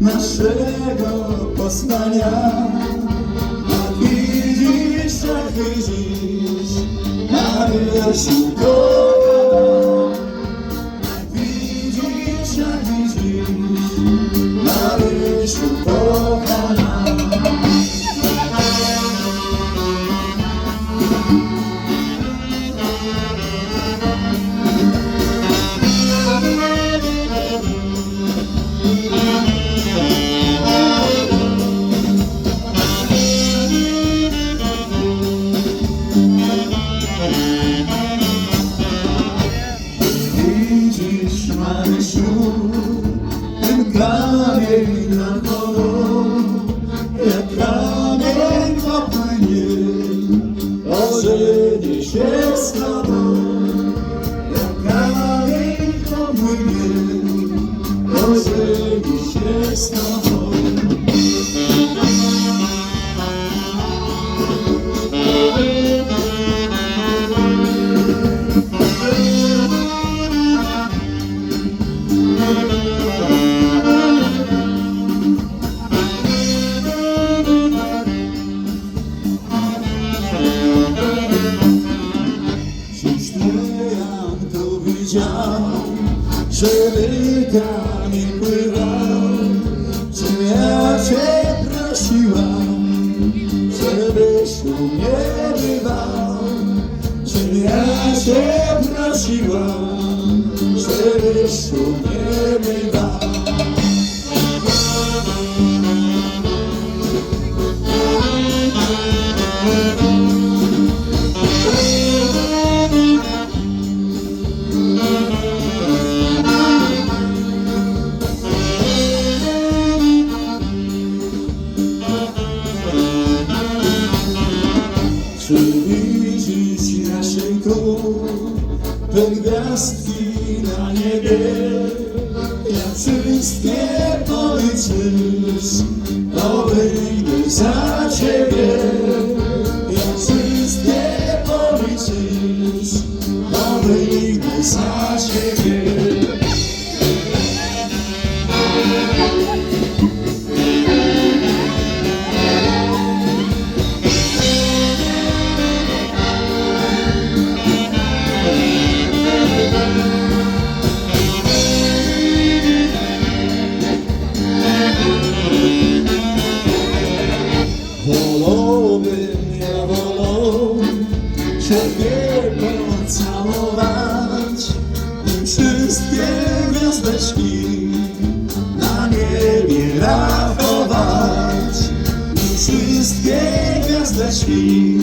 naszego poznania. A widzisz, jak widzisz, Maryja się kocha. A widzisz, jak widzisz, Maryja się kocha. Ten kamień nad wodą, jak kamień popłynie, ożeni się z tobą. Jak kamień popłynie, ożeni się z tobą. Widział, żeby kamień pływał? Czy ja cię prosiłam, żebyś u mnie bywał? Czy ja cię prosiłam, żebyś u mnie bywał? Gwiazdki na niebie? Jak wszystkie Wolałbym, ja wolał Ciebie pocałować. I wszystkie gwiazdeczki Na niebie rachować. I wszystkie gwiazdeczki